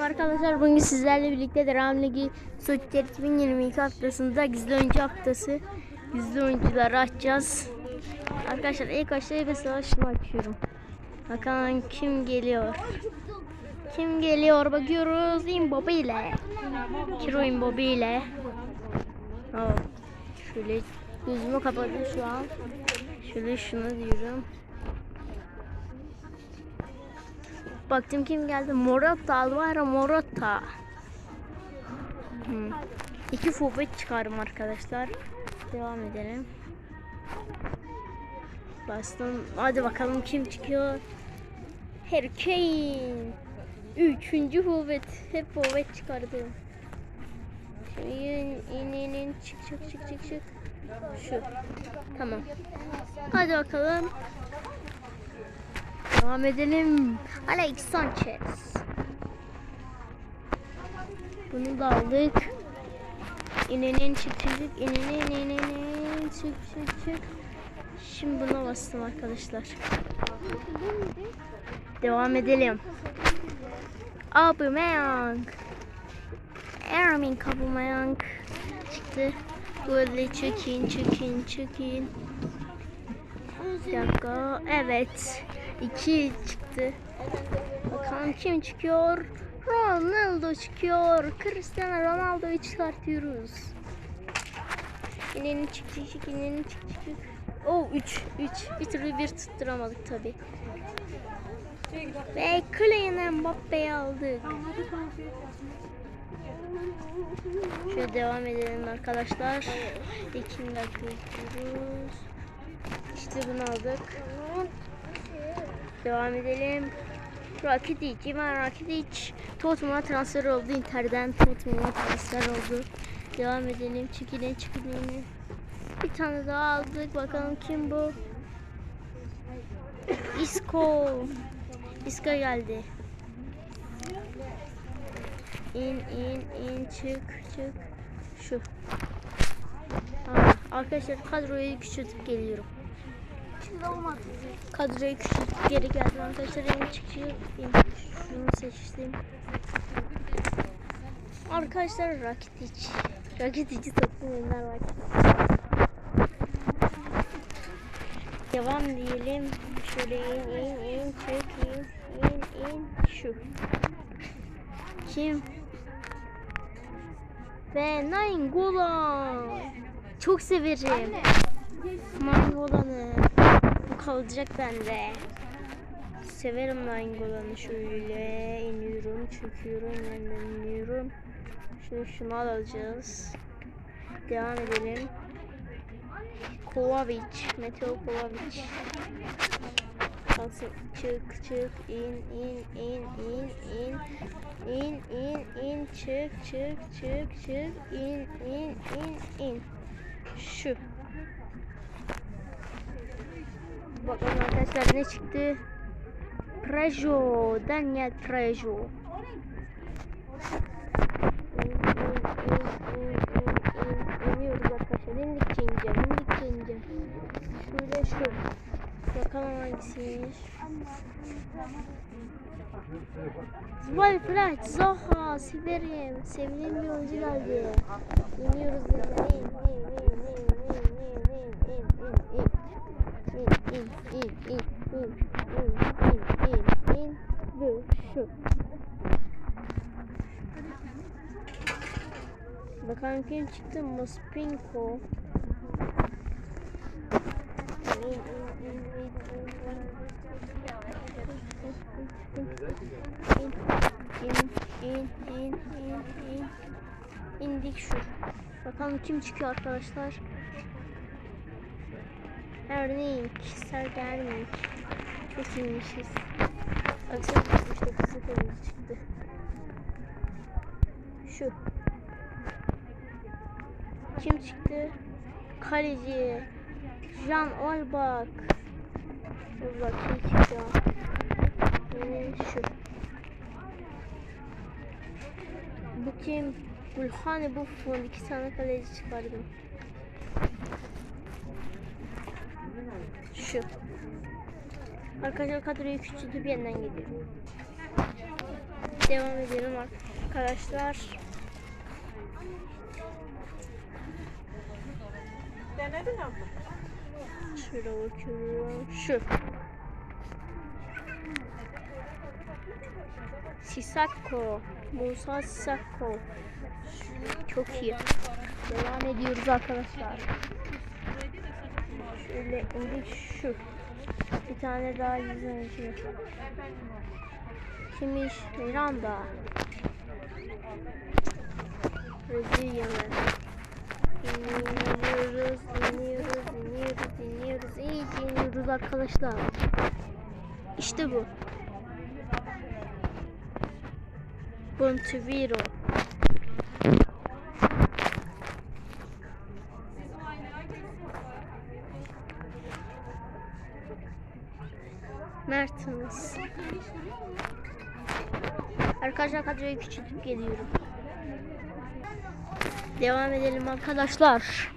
Arkadaşlar bugün sizlerle birlikte Devam Ligi Soçiler 2022 haftasında gizli oyuncu haftası gizli oyuncuları açacağız. Arkadaşlar ilk başta mesela şunu açıyorum. Bakalım kim geliyor. Kim geliyor bakıyoruz. Imbobi ile. Kiro Imbobi ile. Şöyle gözümü kapadı şu an. Şöyle şunu diyorum. Baktım kim geldi. Morata, Alvaro Morata. Hmm. İki forvet çıkardım arkadaşlar. Devam edelim. Bastım. Hadi bakalım kim çıkıyor. Harry Kane. Üçüncü forvet. Hep forvet çıkardım. Şimdi in in, in. çık çık çık çık çık. Şu. Tamam. Hadi bakalım. Devam edelim. Alex Sanchez. Bunu da aldık. İnenin çık çık çık. İnenin çık çık çık. Şimdi buna bastım arkadaşlar. Devam edelim. Aubameyang. Ermin Aubameyang çıktı. Böyle çekin çekin çekin. Bir dakika. Evet. 2 çıktı. Bakalım kim çıkıyor? Ronaldo çıkıyor. Cristiano Ronaldo'yu çıkartıyoruz. İnenin çık çık çık inenin çık çık çık. Oh 3 3 bir türlü bir tutturamadık tabi. Ve Kylian Mbappe'yi aldık. Şöyle devam edelim arkadaşlar. İkinci dakika gidiyoruz. İşte bunu aldık. Devam edelim. Rakitic, Ivan Rakitic Tottenham'a transfer oldu. Inter'den Tottenham'a transfer oldu. Devam edelim. Çekilin çekilin. Bir tane daha aldık. Bakalım kim bu? Isco. Isco geldi. İn in in çık çık. Şu. Arkadaşlar kadroyu küçültüp geliyorum. Kadroyu küçültüp geri geldim arkadaşlar. En çıkıyor. Şunu seçtim. Arkadaşlar Rakitic. Rakitic'i toplum oyunlar var. Devam diyelim. Şöyle in in in çık in in in şu. Kim? Ve Nainggolan. Çok severim. Nainggolan'ı. Bu kalacak bende. Severim Nainggolan'ı. Şöyle iniyorum, çöküyorum, yeniden iniyorum. Şunu alacağız. Devam edelim. Kovacic, Meteo Kovacic. Kalsın. Çık çık in in in in in in in in çık çık çık çık in in in in şu bakalım arkadaşlar ne çıktı Prejo Daniel Prejo İn, in, in, in, in, in. İniyoruz arkadaşlar indikçe ineceğim indikçe ineceğim şöyle şu bakalım hangisiymiş Zwalflat, Zaha, severim. Sevdiğim bir oyuncu geldi. İniyoruz burada. Şu. Bakalım kim çıktı? Mospinko. İn, in, in, in, in, in. İn, in, in, in, in. İndik şu. Bakalım kim çıkıyor arkadaşlar. Ernik, Sergernik. Çok iyiymişiz. Baksana 69 sıfırımız çıktı. Şu. Kim çıktı? Kaleci. Jan Olbak. Dur bak kim çıktı? Yani şu. Bu kim? Gülhane bu fon iki tane kaleci çıkardım. Şu. Arkadaşlar kadroyu küçültüp yeniden geliyorum. Devam edelim arkadaşlar. Denedin abla. Şöyle bakıyorum. Şu. Sisako. Musa Sisako. Çok iyi. Devam ediyoruz arkadaşlar. Şöyle indik şu. Bir tane daha yüzüncü. Kimmiş? Miranda. Brezilyalı. Dinliyoruz, dinliyoruz, dinliyoruz, dinliyoruz. İyi dinliyoruz arkadaşlar. İşte bu. Bonteviro. Mertens. Arkadaşlar kadroyu küçültüp geliyorum. Devam edelim arkadaşlar.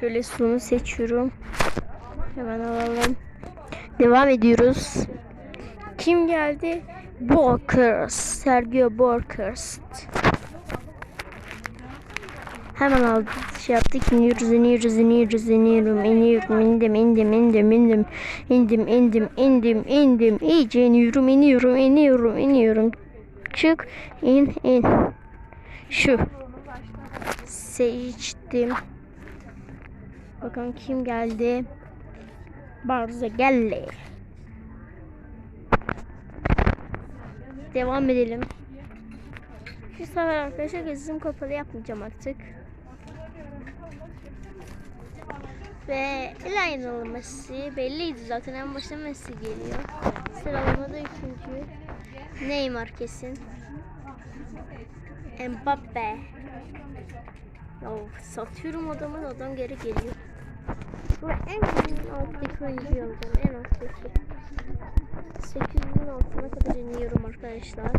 Şöyle sonu seçiyorum. Hemen alalım. Devam ediyoruz. Kim geldi? Borkers. Sergio Borkers. Hemen aldık. Şey yaptık. İniyoruz, iniyoruz, iniyoruz, iniyorum, iniyorum, indim, indim, indim, indim, indim, indim, indim, indim. İyice iniyorum, iniyorum, iniyorum, iniyorum. Çık, in, in. Şu. Seçtim. Bakın kim geldi? Barza geldi. Devam edelim. Bu sefer arkadaşlar gözüm kapalı yapmayacağım artık. Ve Lionel Messi belliydi zaten en başta Messi geliyor. Sıralamada üçüncü. Neymar kesin. Mbappe. Ya satıyorum adamı da adam geri geliyor. Ve en alttaki oyuncuyu alacağım. En alttaki. 800'ün altına kadar iniyorum arkadaşlar.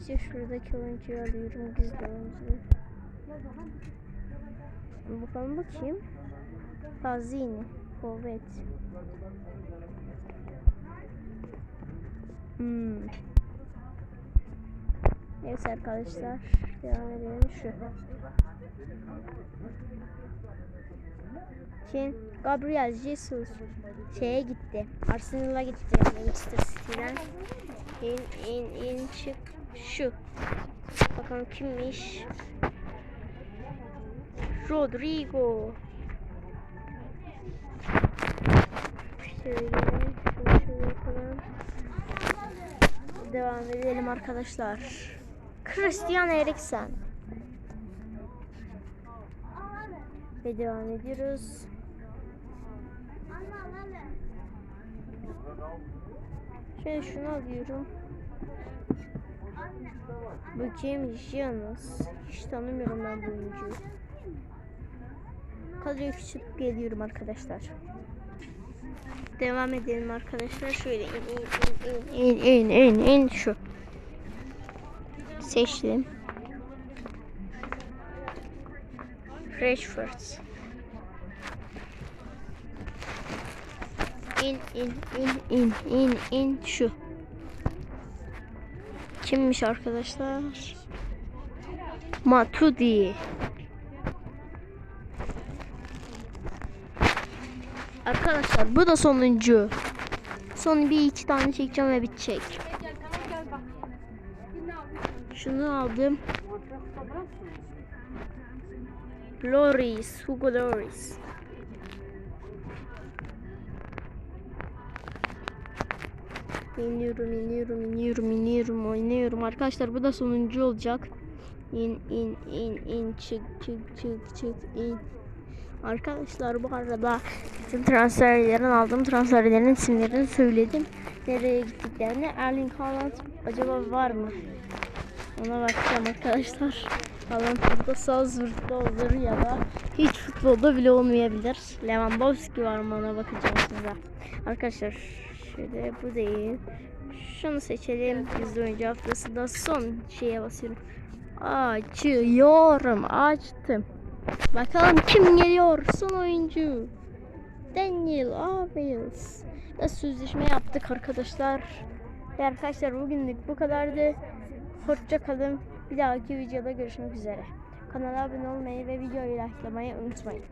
İşte şuradaki oyuncuyu alıyorum gizli oyuncuyu. Bakalım bakayım. Fazini. Forvet. Hmm. Evet arkadaşlar. Devam edelim şu. Kim? Gabriel Jesus şeye gitti. Arsenal'a gitti. Manchester City'den. İn in in çık. Şu. Bakalım kimmiş? Rodrigo. Şöyle, şöyle yapalım. Devam edelim arkadaşlar. Christian Eriksen. Ve devam ediyoruz. Şöyle şunu alıyorum. Bu James Jones. Hiç tanımıyorum ben bu oyuncuyu. Kadroyu küçülüp geliyorum arkadaşlar. Devam edelim arkadaşlar. Şöyle in in in in in in, in şu. Seçtim. Rashford. İn in in in in in şu. Kimmiş arkadaşlar? Matudi. Arkadaşlar bu da sonuncu. Son bir iki tane çekeceğim ve bitecek. Şunu aldım. Loris, Hugo Loris. İniyorum, iniyorum, iniyorum, iniyorum, oynuyorum. Arkadaşlar bu da sonuncu olacak. İn, in, in, in, çık, çık, çık, çık, in. Arkadaşlar bu arada bütün transferlerin aldığım transferlerin isimlerini söyledim. Nereye gittiklerini. Erling Haaland acaba var mı? Ona bakacağım arkadaşlar. Haaland burada Salzburg'da olur ya da hiç futbolda bile olmayabilir. Lewandowski var mı ona bakacağım size. Arkadaşlar şöyle bu değil. Şunu seçelim. Gizli oyuncu haftasında son şeye basıyorum. Açıyorum. Açtım. Bakalım kim geliyor? Son oyuncu. Daniel Alves. Ve sözleşme yaptık arkadaşlar. Ve arkadaşlar bugünlük bu kadardı. Hoşça kalın. Bir dahaki videoda görüşmek üzere. Kanala abone olmayı ve videoyu likelamayı unutmayın.